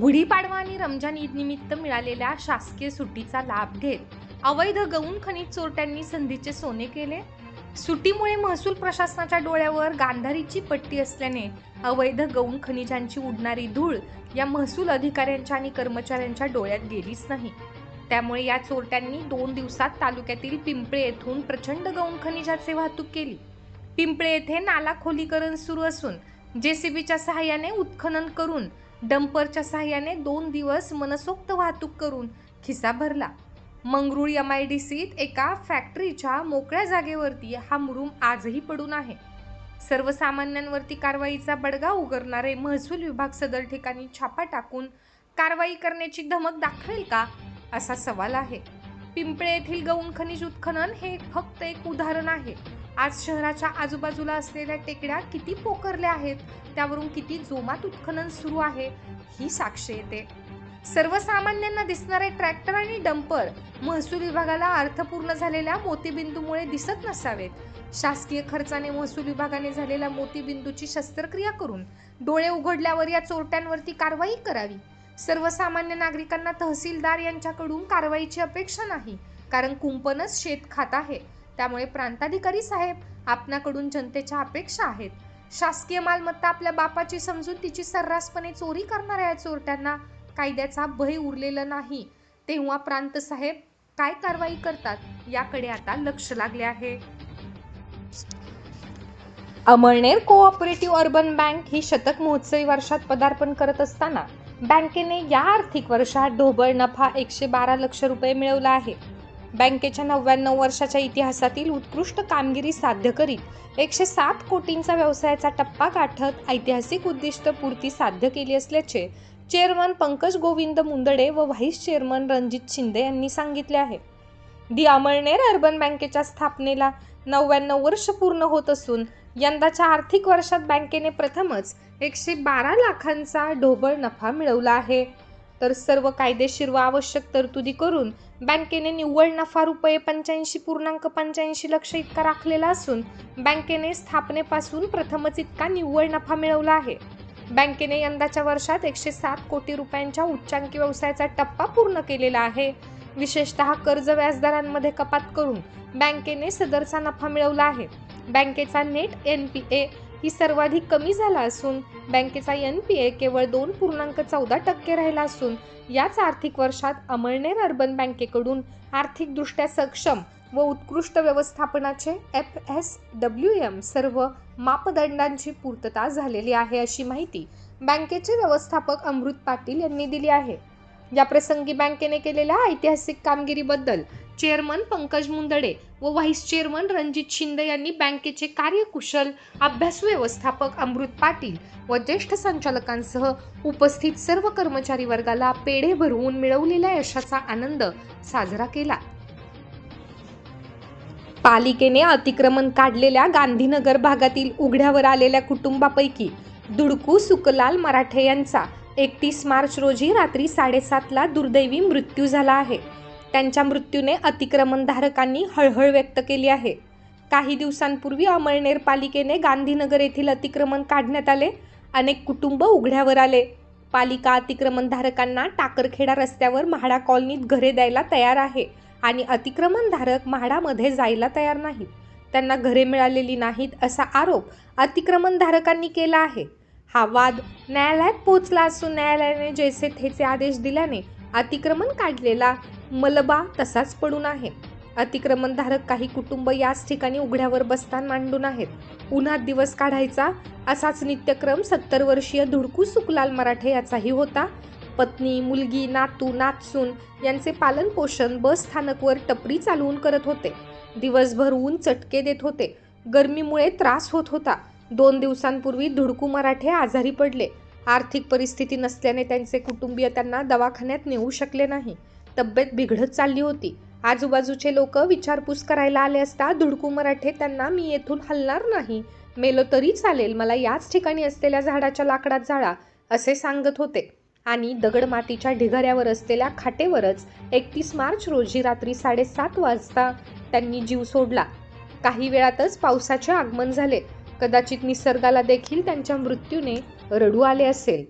गुढीपाडवा आणि रमजान ईद निमित्त मिळालेल्या शासकीय सुट्टीचा लाभ घेत अवैध गौण खनिज चोरट्यांनी संधीचे सोने केले. सुट्टीमुळे महसूल प्रशासनाच्या डोळ्यावर गांधारीची पट्टी असल्याने अवैध गौण खनिजांची उडणारी धूळ या महसूल अधिकाऱ्यांच्या आणि कर्मचाऱ्यांच्या डोळ्यात गेलीच नाही. त्यामुळे या चोरट्यांनी दोन दिवसात तालुक्यातील पिंपळे येथून प्रचंड गौण खनिजाचे वाहतूक केली. पिंपळे येथे नाला खोलीकरण सुरू असून जेसीबीच्या सहाय्याने उत्खनन करून डंपरच्या सहाय्याने दोन दिवस मनसोक्त वाहतूक करून खिसा भरला. मंगरुळ एम आय डी सीत एका फॅक्टरीच्या मोकळ्या जागेवरती हा मुरुम आजही पडून आहे. सर्वसामान्यांवरती कारवाईचा बडगा उगरणारे महसूल विभाग सदर ठिकाणी छापा टाकून कारवाई करण्याची धमक दाखवेल का असा सवाल आहे. पिंपळे येथील गौण खनिज उत्खनन हे फक्त एक उदाहरण आहे. आज शहराच्या आजूबाजूला असलेल्या टेकड्या किती पोखरल्या आहेत? त्यावरून किती जोमात उत्खनन सुरू आहे? ही साक्ष येते. सर्वसामान्यांना दिसणारे ट्रॅक्टर आणि डंपर महसूल विभागाला अर्थपूर्ण झालेल्या मोतीबिंदूमुळे दिसत नसावेत. शासकीय खर्चाने महसूल विभागाने झालेल्या मोतीबिंदूची शस्त्रक्रिया करून डोळे उघडल्यावर या चोरट्यांवरती कारवाई करावी. सर्वसामान्य नागरिकांना तहसीलदार यांच्याकडून कारवाईची अपेक्षा नाही कारण कुंपणच शेत खात आहे. त्यामुळे प्रांताधिकारी साहेब आपणाकडून जनतेच्या अपेक्षा आहेत. शासकीय मालमत्ता आपल्या बापाची समजून तिची सर्रासपणे चोरी करणाऱ्या या चोरट्यांना कायद्याचा भय उरलेला नाही. तेव्हा प्रांत साहेब काय कारवाई करतात याकडे आता लक्ष लागले आहे. अमळनेर कोऑपरेटिव्ह अर्बन बँक ही शतक महोत्सवी वर्षात पदार्पण करत असताना बँकेने या आर्थिक वर्षात ढोबळ नफा एकशे बारा लक्ष रुपये मिळवला आहे. बँकेच्या नव्याण्णव वर्षाच्या इतिहासातील उत्कृष्ट कामगिरी साध्य करीत एकशे सात कोटींचा व्यवसायाचा टप्पा गाठत ऐतिहासिक उद्दिष्ट पूर्ती साध्य केली असल्याचे चेअरमन पंकज गोविंद मुंदडे व व्हाईस चेअरमन रणजित शिंदे यांनी सांगितले आहे. दी अमळनेर अर्बन बँकेच्या स्थापनेला नव्याण्णव वर्ष पूर्ण होत असून यंदाच्या आर्थिक वर्षात बँकेने प्रथमच एकशे बारा लाखांचा ढोबळ नफा मिळवला आहे. तर सर्व कायदेशीर व आवश्यक तरतुदी करून बँकेने निव्वळ नफा रुपये पंच्याऐंशी पूर्णांक पंच्याऐंशी लक्ष इतका राखलेला असून बँकेने स्थापनेपासून प्रथमच इतका निव्वळ नफा मिळवला आहे. बँकेने यंदाच्या वर्षात एकशे सात कोटी रुपयांच्या उच्चांकी व्यवसायाचा टप्पा पूर्ण केलेला आहे. विशेषतः कर्ज व्याजदरांमध्ये कपात करून बँकेने सदरचा नफा मिळवला आहे. बँकेचा नेट एन पी ए ही सर्वाधिक कमी झाला असून बँकेचा एन पी ए केवळ दोन पूर्णांक चौदा टक्के राहिला असून याच आर्थिक वर्षात अमळनेर अर्बन बँकेकडून आर्थिकदृष्ट्या सक्षम व उत्कृष्ट व्यवस्थापनाचे एफ एस डब्ल्यू एम सर्व मापदंडांची पूर्तता झालेली आहे अशी माहिती बँकेचे व्यवस्थापक अमृत पाटील यांनी दिली आहे. या प्रसंगी बँकेने केलेल्या ऐतिहासिक कामगिरीबद्दल चेअरमन पंकज मुंदडे व व्हाईस चेअरमन रणजित शिंदे यांनी बँकेचे कार्यकुशल अभ्यासू व्यवस्थापक अमृत पाटील व ज्येष्ठ संचालकांसह उपस्थित सर्व कर्मचारी वर्गाला पेढे भरवून मिळवलेल्या यशाचा आनंद साजरा केला. पालिकेने अतिक्रमण काढलेल्या गांधीनगर भागातील उघड्यावर आलेल्या कुटुंबापैकी दुडकू सुकलाल मराठे यांचा एकतीस मार्च रोजी रात्री साडेसातला दुर्दैवी मृत्यू झाला आहे. त्यांच्या मृत्यूने अतिक्रमणधारकांनी हळहळ व्यक्त केली आहे. काही दिवसांपूर्वी अमळनेर पालिकेने गांधीनगर येथील अतिक्रमण काढण्यात आले. अनेक कुटुंब उघड्यावर आले. पालिका अतिक्रमणधारकांना टाकरखेडा रस्त्यावर म्हाडा कॉलनीत घरे द्यायला तयार आहे आणि अतिक्रमणधारक म्हाडामध्ये जायला तयार नाहीत त्यांना घरे मिळालेली नाहीत असा आरोप अतिक्रमणधारकांनी केला आहे. हा वाद न्यायालयात पोहोचला असून न्यायालयाने जैसे थेचे आदेश दिल्याने अतिक्रमण काढलेला मलबा तसाच पडून आहे. अतिक्रमणधारक काही कुटुंब याच ठिकाणी उघड्यावर बस्तान मांडून आहेत. उन्हात दिवस काढायचा असाच नित्यक्रम सत्तर वर्षीय धुडकू सुकलाल मराठे याचाही होता. पत्नी मुलगी नातू नातसून यांचे पालन पोषण बस स्थानकवर टपरी चालवून करत होते. दिवसभर ऊन चटके देत होते. गरमीमुळे त्रास होत होता. दोन दिवसांपूर्वी धुडकू मराठे आजारी पडले. आर्थिक परिस्थिती नसल्याने त्यांचे कुटुंबीय त्यांना दवाखान्यात नेऊ शकले नाही. तब्येत बिघडत चालली होती. आजूबाजूचे लोक विचारपूस करायला आले असता धुडकू मराठे त्यांना मी येथून हलणार नाही. मेलो तरी चालेल मला याच ठिकाणी असलेल्या झाडाच्या लाकडात जाळा असे सांगत होते. आणि दगड मातीच्या ढिगाऱ्यावर असलेल्या खाटेवरच एकतीस मार्च रोजी रात्री साडेसात वाजता त्यांनी जीव सोडला. काही वेळातच पावसाचे आगमन झाले. कदाचित निसर्गाला देखील त्यांच्या मृत्यूने रडू आले असेल.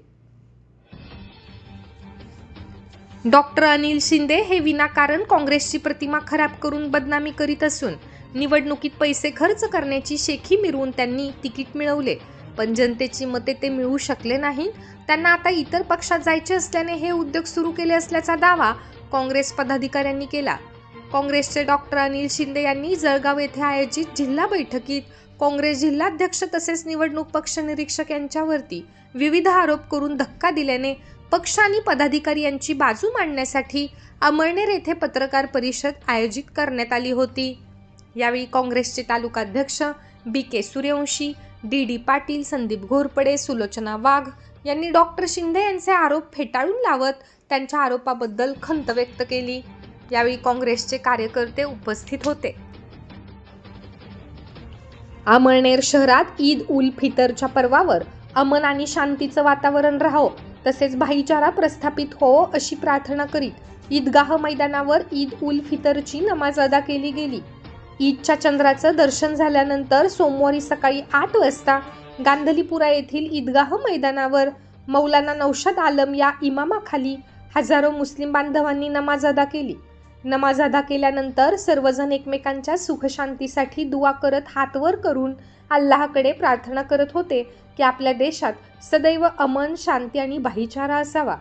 डॉक्टर अनिल शिंदे हे विनाकारण काँग्रेसची प्रतिमा खराब करून बदनामी करीत असून निवडणुकीत पैसे खर्च करण्याची शेखी मिरवून त्यांनी तिकीट मिळवले. पण जनतेची मते ते मिळवू शकले नाही त्यांना आता इतर पक्षात जायचे असल्याने हे उद्योग सुरू केले असल्याचा दावा काँग्रेस पदाधिकाऱ्यांनी केला. काँग्रेसचे डॉक्टर अनिल शिंदे यांनी जळगाव येथे आयोजित जिल्हा बैठकीत काँग्रेस जिल्हाध्यक्ष तसेच निवडणूक पक्ष निरीक्षक यांच्यावरती विविध आरोप करून धक्का दिल्याने पक्ष आणि पदाधिकारी यांची बाजू मांडण्यासाठी अमळनेर येथे पत्रकार परिषद आयोजित करण्यात आली होती. यावेळी काँग्रेसचे तालुकाध्यक्ष B K Suryavanshi D D Patil Sandeep Ghorpade Sulochana Wagh यांनी डॉक्टर शिंदे यांचे आरोप फेटाळून लावत त्यांच्या आरोपाबद्दल खंत व्यक्त केली. यावेळी काँग्रेसचे कार्यकर्ते उपस्थित होते. अमळनेर शहरात ईद उल फितरच्या पर्वावर अमन आणि शांतीचं वातावरण राहो. तसेच भाईचारा प्रस्थापित हो अशी प्रार्थना करीत ईदगाह मैदानावर ईद उल फितरची नमाज अदा केली गेली. ईदच्या चंद्राचं दर्शन झाल्यानंतर सोमवारी सकाळी आठ वाजता गांधलीपुरा येथील ईदगाह मैदानावर मौलाना नौशाद आलम या इमामाखाली हजारो मुस्लिम बांधवांनी नमाज अदा केली. नमाज अदा केल्यानंतर सर्वजण एकमेकांच्या सुखशांतीसाठी दुवा करत हातवर करून अल्लाहकडे प्रार्थना करत होते की आपल्या देशात सदैव अमन शांती आणि भाईचारा असावा.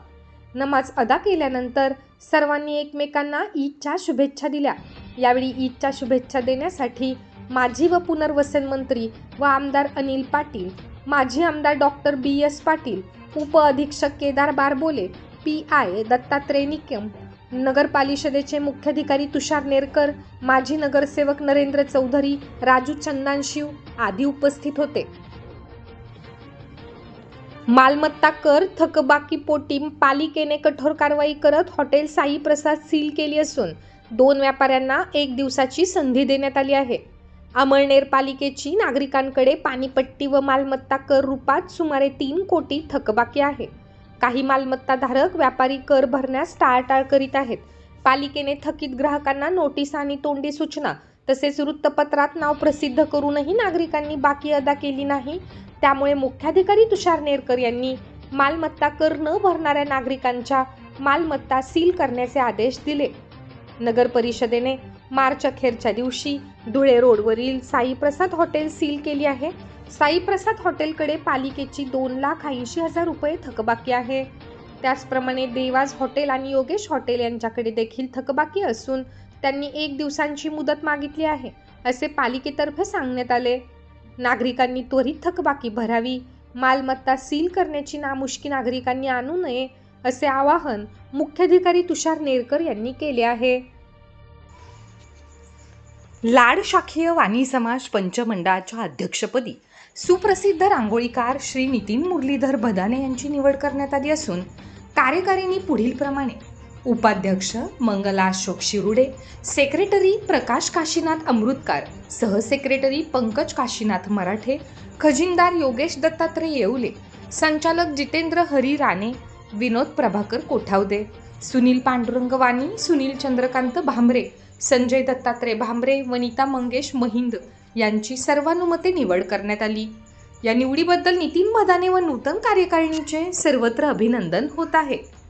नमाज अदा केल्यानंतर सर्वांनी एकमेकांना ईदच्या शुभेच्छा दिल्या. यावेळी ईदच्या शुभेच्छा देण्यासाठी माजी व पुनर्वसन मंत्री व आमदार अनिल पाटील माजी आमदार डॉक्टर बी एस पाटील उप अधीक्षक केदार बारबोले पी आय दत्तात्रय निकम नगर परिषदेचे मुख्याधिकारी तुषार नेरकर माजी नगरसेवक नरेंद्र चौधरी राजू चंदानशिव आदी उपस्थित होते. मालमत्ता कर थकबाकीपोटी पालिकेने कठोर कारवाई करत हॉटेल साई प्रसाद सील केली असून दोन व्यापाऱ्यांना एक दिवसाची संधी देण्यात आली आहे. अमळनेर पालिकेची नागरिकांकडे पाणीपट्टी व मालमत्ता कर रूपात सुमारे तीन कोटी थकबाकी आहे. काही मालमत्ताधारक व्यापारी कर भरण्यास टाळाटाळ करीत आहेत. पालिकेने थकीत ग्राहकांना नोटीस आणि तोंडी सूचना तसेच वृत्तपत्रात नाव प्रसिद्ध करूनही नागरिकांनी बाकी अदा केली नाही. त्यामुळे मुख्याधिकारी तुषार नेरकर यांनी मालमत्ता कर न भरणाऱ्या नागरिकांच्या मालमत्ता सील करण्याचे आदेश दिले. नगर परिषदेने मार्च अखेरच्या दिवशी धुळे रोडवरील साईप्रसाद हॉटेल सील केली आहे. साईप्रसाद हॉटेलकडे पालिकेची दोन लाख ऐंशी हजार रुपये थकबाकी आहे. त्याचप्रमाणे देवाज हॉटेल आणि योगेश हॉटेल यांच्याकडे देखील थकबाकी असून त्यांनी एक दिवसांची मुदत मागितली आहे असे पालिकेतर्फे सांगण्यात आले. नागरिकांनी त्वरित थकबाकी भरावी मालमत्ता सील करण्याची नामुष्की नागरिकांनी आणू नये असे आवाहन मुख्याधिकारी तुषार नेरकर यांनी केले आहे. लाड शाखीय वाणी समाज पंचमंडळाच्या अध्यक्षपदी सुप्रसिद्ध रांगोळीकार श्री नितीन मुरलीधर भदाने यांची निवड करण्यात आली असून कार्यकारिणी पुढील प्रमाणे उपाध्यक्ष मंगला अशोक शिरुडे सेक्रेटरी प्रकाश काशीनाथ अमृतकार सहसेक्रेटरी पंकज काशीनाथ मराठे खजिनदार योगेश दत्तात्रय येवले संचालक जितेंद्र हरी राणे विनोद प्रभाकर कोठावदे सुनील पांडुरंग वाणी सुनील चंद्रकांत भांबरे संजय दत्तात्रय भांबरे वनिता मंगेश महिंद यांची सर्वानुमते निवड करण्यात आली. या निवडीबद्दल नितीन मदाने व नूतन कार्यकारिणीचे सर्वत्र अभिनंदन होत आहे.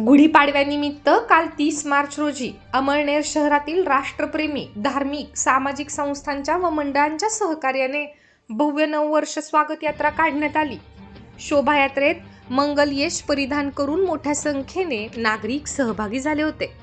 गुढीपाडव्यानिमित्त काल तीस मार्च रोजी अमळनेर शहरातील राष्ट्रप्रेमी धार्मिक सामाजिक संस्थांच्या व मंडळांच्या सहकार्याने भव्य नववर्ष स्वागत यात्रा काढण्यात आली. शोभायात्रेत मंगल यश परिधान करून मोठ्या संख्येने नागरिक सहभागी झाले होते.